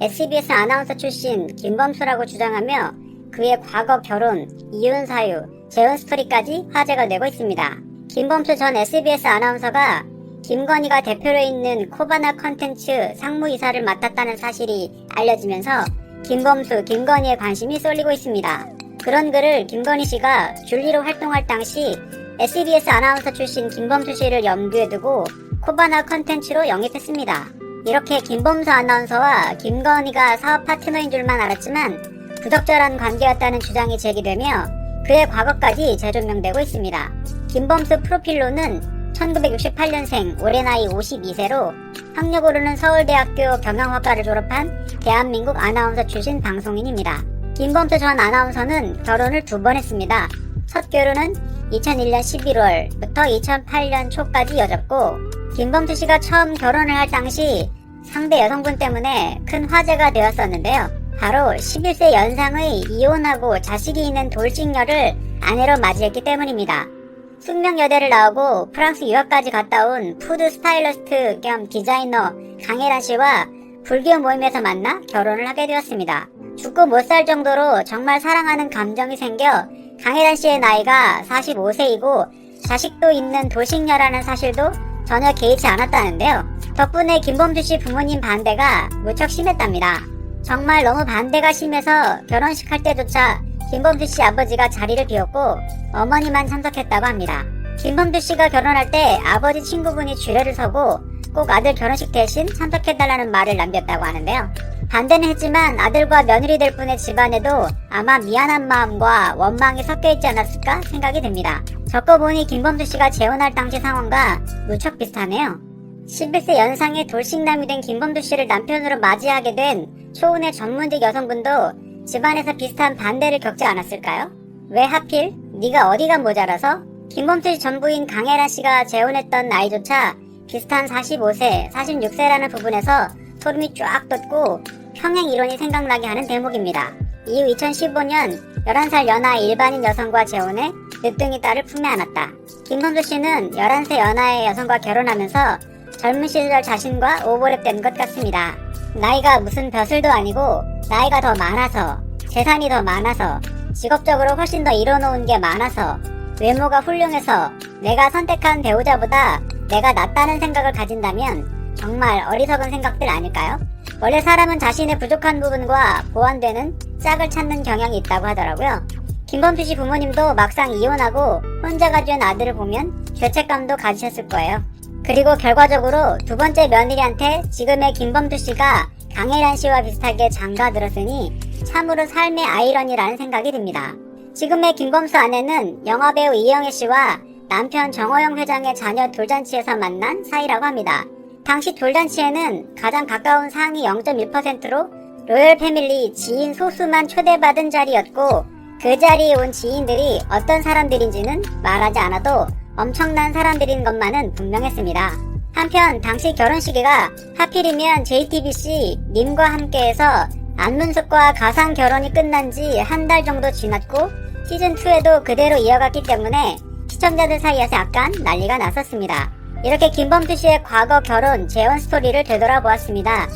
SBS 아나운서 출신 김범수라고 주장하며 그의 과거 결혼, 이혼 사유, 재혼 스토리까지 화제가 되고 있습니다. 김범수 전 SBS 아나운서가 김건희가 대표로 있는 코바나 컨텐츠 상무이사를 맡았다는 사실이 알려지면서 김범수, 김건희의 관심이 쏠리고 있습니다. 그런 글을 김건희 씨가 줄리로 활동할 당시 SBS 아나운서 출신 김범수 씨를 염두에 두고 코바나 컨텐츠로 영입했습니다. 이렇게 김범수 아나운서와 김건희가 사업 파트너인 줄만 알았지만 부적절한 관계였다는 주장이 제기되며 그의 과거까지 재조명되고 있습니다. 김범수 프로필로는 1968년생 올해 나이 52세로 학력으로는 서울대학교 경영학과를 졸업한 대한민국 아나운서 출신 방송인입니다. 김범수 전 아나운서는 결혼을 두 번 했습니다. 첫 결혼은 2001년 11월부터 2008년 초까지 이어졌고 김범수 씨가 처음 결혼을 할 당시 상대 여성분 때문에 큰 화제가 되었었는데요. 바로 11세 연상의 이혼하고 자식이 있는 돌직녀를 아내로 맞이했기 때문입니다. 숙명여대를 나오고 프랑스 유학까지 갔다 온 푸드 스타일리스트 겸 디자이너 강혜란 씨와 불교 모임에서 만나 결혼을 하게 되었습니다. 죽고 못 살 정도로 정말 사랑하는 감정이 생겨 강혜란 씨의 나이가 45세이고 자식도 있는 돌싱녀라는 사실도 전혀 개의치 않았다는데요. 덕분에 김범주 씨 부모님 반대가 무척 심했답니다. 정말 너무 반대가 심해서 결혼식 할 때조차 김범주 씨 아버지가 자리를 비웠고 어머니만 참석했다고 합니다. 김범주 씨가 결혼할 때 아버지 친구분이 주례를 서고 꼭 아들 결혼식 대신 참석해달라는 말을 남겼다고 하는데요. 반대는 했지만 아들과 며느리 될 분의 집안에도 아마 미안한 마음과 원망이 섞여 있지 않았을까 생각이 듭니다. 적어보니 김범주 씨가 재혼할 당시 상황과 무척 비슷하네요. 11세 연상의 돌싱남이 된 김범주 씨를 남편으로 맞이하게 된 초은의 전문직 여성분도 집안에서 비슷한 반대를 겪지 않았을까요? 왜 하필? 네가 어디가 모자라서? 김범수 씨 전부인 강혜란 씨가 재혼했던 나이조차 비슷한 45세, 46세라는 부분에서 소름이 쫙 돋고 평행 이론이 생각나게 하는 대목입니다. 이후 2015년 11살 연하 일반인 여성과 재혼해 늦둥이 딸을 품에 안았다. 김범수 씨는 11세 연하의 여성과 결혼하면서 젊은 시절 자신과 오버랩된 것 같습니다. 나이가 무슨 벼슬도 아니고 나이가 더 많아서 재산이 더 많아서 직업적으로 훨씬 더 이뤄놓은 게 많아서 외모가 훌륭해서 내가 선택한 배우자보다 내가 낫다는 생각을 가진다면 정말 어리석은 생각들 아닐까요? 원래 사람은 자신의 부족한 부분과 보완되는 짝을 찾는 경향이 있다고 하더라고요. 김범수 씨 부모님도 막상 이혼하고 혼자 가진 아들을 보면 죄책감도 가지셨을 거예요. 그리고 결과적으로 두 번째 며느리한테 지금의 김범수 씨가 강혜란 씨와 비슷하게 장가들었으니 참으로 삶의 아이러니라는 생각이 듭니다. 지금의 김범수 아내는 영화배우 이영애 씨와 남편 정호영 회장의 자녀 돌잔치에서 만난 사이라고 합니다. 당시 돌잔치에는 가장 가까운 상위 0.1%로 로열 패밀리 지인 소수만 초대받은 자리였고 그 자리에 온 지인들이 어떤 사람들인지는 말하지 않아도 엄청난 사람들인 것만은 분명했습니다. 한편 당시 결혼식이가 하필이면 JTBC 님과 함께해서 안문숙과 가상 결혼이 끝난 지 한 달 정도 지났고 시즌2에도 그대로 이어갔기 때문에 시청자들 사이에서 약간 난리가 났었습니다. 이렇게 김범수 씨의 과거 결혼, 재혼 스토리를 되돌아보았습니다.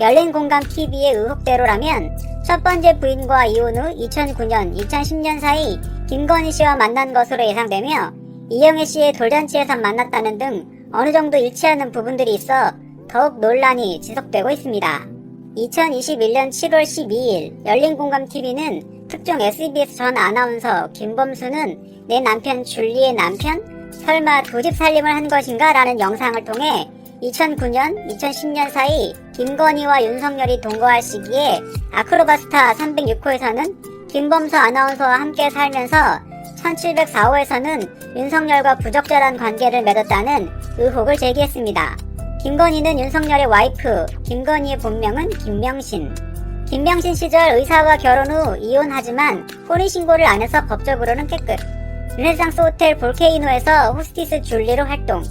열린 공감 TV의 의혹대로라면 첫 번째 부인과 이혼 후 2009년, 2010년 사이 김건희 씨와 만난 것으로 예상되며 이영애 씨의 돌잔치에서 만났다는 등 어느 정도 일치하는 부분들이 있어 더욱 논란이 지속되고 있습니다. 2021년 7월 12일 열린공감TV는 특종 SBS 전 아나운서 김범수는 내 남편 줄리의 남편? 설마 두 집 살림을 한 것인가? 라는 영상을 통해 2009년, 2010년 사이 김건희와 윤석열이 동거할 시기에 아크로바스타 306호에서는 김범수 아나운서와 함께 살면서 1704호에서는 윤석열과 부적절한 관계를 맺었다는 의혹을 제기했습니다. 김건희는 윤석열의 와이프, 김건희의 본명은 김명신. 김명신 시절 의사와 결혼 후 이혼하지만 혼인 신고를 안 해서 법적으로는 깨끗. 르네상스 호텔 볼케이노에서 호스티스 줄리로 활동.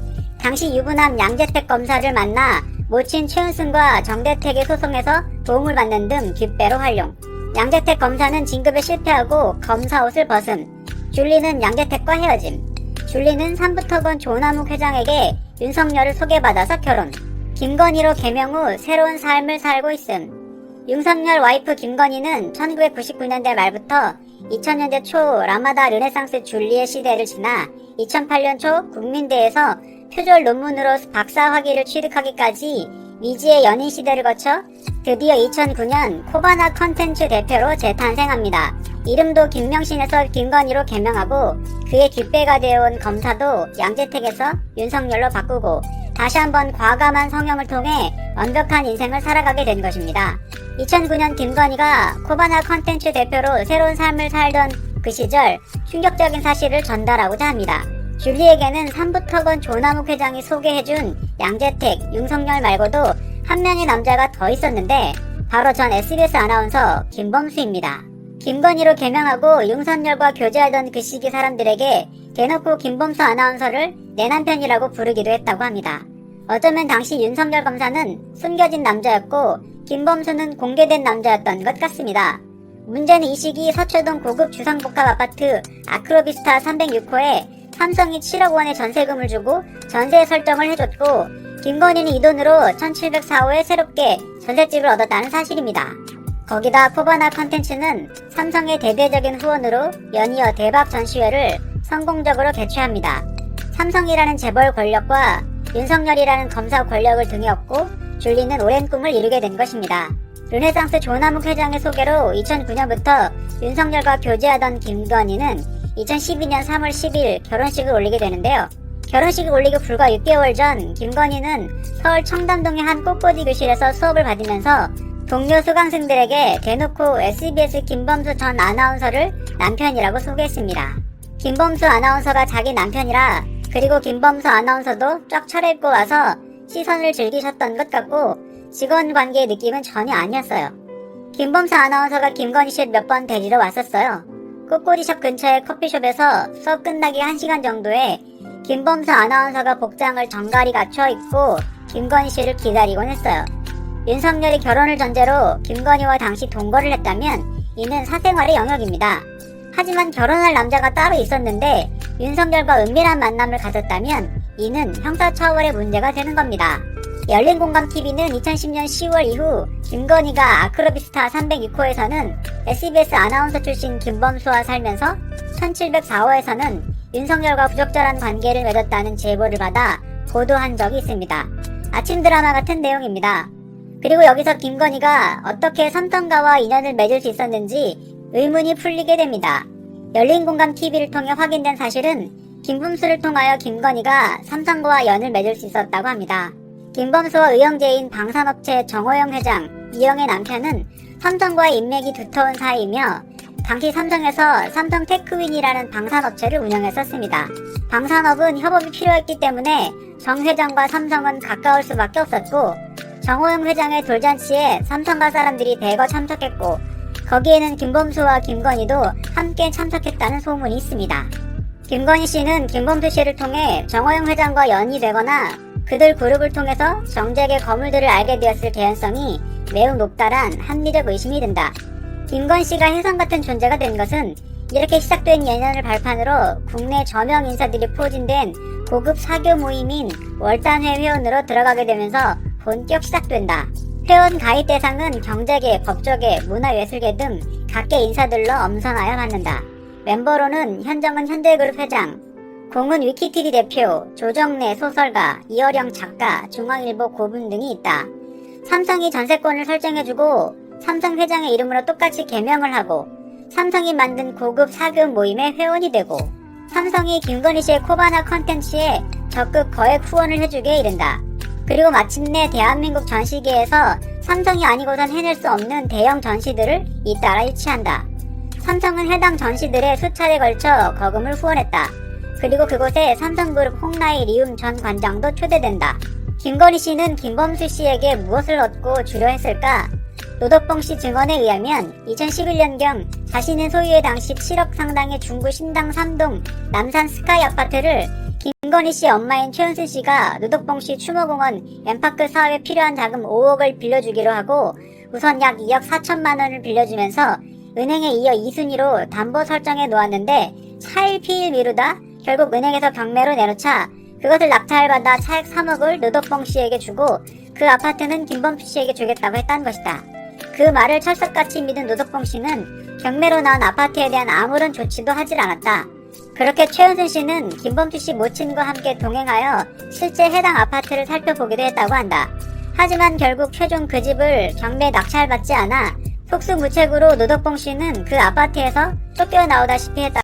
당시 유부남 양재택 검사를 만나 모친 최은순과 정대택의 소송에서 도움을 받는 등 뒷배로 활용. 양재택 검사는 진급에 실패하고 검사 옷을 벗음. 줄리는 양재택과 헤어짐. 줄리는 삼부터건 조남욱 회장에게 윤석열을 소개받아서 결혼. 김건희로 개명 후 새로운 삶을 살고 있음. 윤석열 와이프 김건희는 1999년대 말부터 2000년대 초 라마다 르네상스 줄리의 시대를 지나 2008년 초 국민대에서 표절 논문으로 박사 학위를 취득하기까지 미지의 연인 시대를 거쳐 드디어 2009년 코바나 컨텐츠 대표로 재탄생합니다. 이름도 김명신에서 김건희로 개명하고 그의 뒷배가 되어온 검사도 양재택에서 윤석열로 바꾸고 다시 한번 과감한 성형을 통해 완벽한 인생을 살아가게 된 것입니다. 2009년 김건희가 코바나 컨텐츠 대표로 새로운 삶을 살던 그 시절 충격적인 사실을 전달하고자 합니다. 줄리에게는 삼부터건 조남욱 회장이 소개해준 양재택, 윤석열 말고도 한 명의 남자가 더 있었는데 바로 전 SBS 아나운서 김범수입니다. 김건희로 개명하고 윤석열과 교제하던 그 시기 사람들에게 대놓고 김범수 아나운서를 내 남편이라고 부르기도 했다고 합니다. 어쩌면 당시 윤석열 검사는 숨겨진 남자였고 김범수는 공개된 남자였던 것 같습니다. 문제는 이 시기 서초동 고급 주상복합 아파트 아크로비스타 306호에 삼성이 7억 원의 전세금을 주고 전세 설정을 해줬고 김건희는 이 돈으로 1704호에 새롭게 전셋집을 얻었다는 사실입니다. 거기다 코바나 컨텐츠는 삼성의 대대적인 후원으로 연이어 대박 전시회를 성공적으로 개최합니다. 삼성이라는 재벌 권력과 윤석열이라는 검사 권력을 등에 업고 줄리는 오랜 꿈을 이루게 된 것입니다. 르네상스 조남욱 회장의 소개로 2009년부터 윤석열과 교제하던 김건희는 2012년 3월 10일 결혼식을 올리게 되는데요. 결혼식을 올리고 불과 6개월 전 김건희는 서울 청담동의 한 꽃꽂이 교실에서 수업을 받으면서 동료 수강생들에게 대놓고 SBS 김범수 전 아나운서를 남편이라고 소개했습니다. 김범수 아나운서가 자기 남편이라 그리고 김범수 아나운서도 쫙 차려입고 와서 시선을 즐기셨던 것 같고 직원 관계의 느낌은 전혀 아니었어요. 김범수 아나운서가 김건희 씨를 몇 번 데리러 왔었어요. 꽃꼬리샵 근처의 커피숍에서 수업 끝나기 1시간 정도에 김범수 아나운서가 복장을 정갈히 갖춰 입고 김건희 씨를 기다리곤 했어요. 윤석열이 결혼을 전제로 김건희와 당시 동거를 했다면 이는 사생활의 영역입니다. 하지만 결혼할 남자가 따로 있었는데 윤석열과 은밀한 만남을 가졌다면 이는 형사처벌의 문제가 되는 겁니다. 열린공감TV는 2010년 10월 이후 김건희가 아크로비스타 306호에서는 SBS 아나운서 출신 김범수와 살면서 1704호에서는 윤석열과 부적절한 관계를 맺었다는 제보를 받아 보도한 적이 있습니다. 아침 드라마 같은 내용입니다. 그리고 여기서 김건희가 어떻게 삼성가와 인연을 맺을 수 있었는지 의문이 풀리게 됩니다. 열린공감TV를 통해 확인된 사실은 김범수를 통하여 김건희가 삼성과와 연을 맺을 수 있었다고 합니다. 김범수와 의형제인 방산업체 정호영 회장, 이영의 남편은 삼성과의 인맥이 두터운 사이이며 당시 삼성에서 삼성 테크윈이라는 방산업체를 운영했었습니다. 방산업은 협업이 필요했기 때문에 정 회장과 삼성은 가까울 수밖에 없었고 정호영 회장의 돌잔치에 삼성가 사람들이 대거 참석했고 거기에는 김범수와 김건희도 함께 참석했다는 소문이 있습니다. 김건희 씨는 김범수 씨를 통해 정호영 회장과 연이 되거나 그들 그룹을 통해서 정재계 거물들을 알게 되었을 개연성이 매우 높다란 합리적 의심이 든다. 김건 씨가 혜성 같은 존재가 된 것은 이렇게 시작된 예년을 발판으로 국내 저명 인사들이 포진된 고급 사교 모임인 월단회 회원으로 들어가게 되면서 본격 시작된다. 회원 가입 대상은 경제계, 법조계, 문화예술계 등 각계 인사들로 엄선하여 받는다. 멤버로는 현정은 현대그룹 회장, 공은 위키티디 대표, 조정래 소설가, 이어령 작가, 중앙일보 고분 등이 있다. 삼성이 전세권을 설정해주고 삼성 회장의 이름으로 똑같이 개명을 하고 삼성이 만든 고급 사교 모임의 회원이 되고 삼성이 김건희 씨의 코바나 컨텐츠에 적극 거액 후원을 해주게 이른다. 그리고 마침내 대한민국 전시계에서 삼성이 아니고선 해낼 수 없는 대형 전시들을 잇따라 유치한다. 삼성은 해당 전시들에 수차례 걸쳐 거금을 후원했다. 그리고 그곳에 삼성그룹 홍라이 리움 전 관장도 초대된다. 김건희 씨는 김범수 씨에게 무엇을 얻고 주려 했을까? 노덕봉 씨 증언에 의하면 2011년경 자신은 소유의 당시 7억 상당의 중구 신당 3동 남산 스카이 아파트를 김건희 씨 엄마인 최은순 씨가 노덕봉 씨 추모공원 엠파크 사업에 필요한 자금 5억을 빌려주기로 하고 우선 약 2억 4천만 원을 빌려주면서 은행에 이어 2순위로 담보 설정해 놓았는데 차일피일 미루다 결국 은행에서 경매로 내놓자 그것을 낙찰받아 차액 3억을 노덕봉 씨에게 주고 그 아파트는 김범수 씨에게 주겠다고 했다는 것이다. 그 말을 철석같이 믿은 노덕봉 씨는 경매로 나온 아파트에 대한 아무런 조치도 하질 않았다. 그렇게 최은순 씨는 김범수 씨 모친과 함께 동행하여 실제 해당 아파트를 살펴보기도 했다고 한다. 하지만 결국 최종 그 집을 경매 낙찰받지 않아 속수무책으로 노덕봉 씨는 그 아파트에서 쫓겨나오다시피 했다.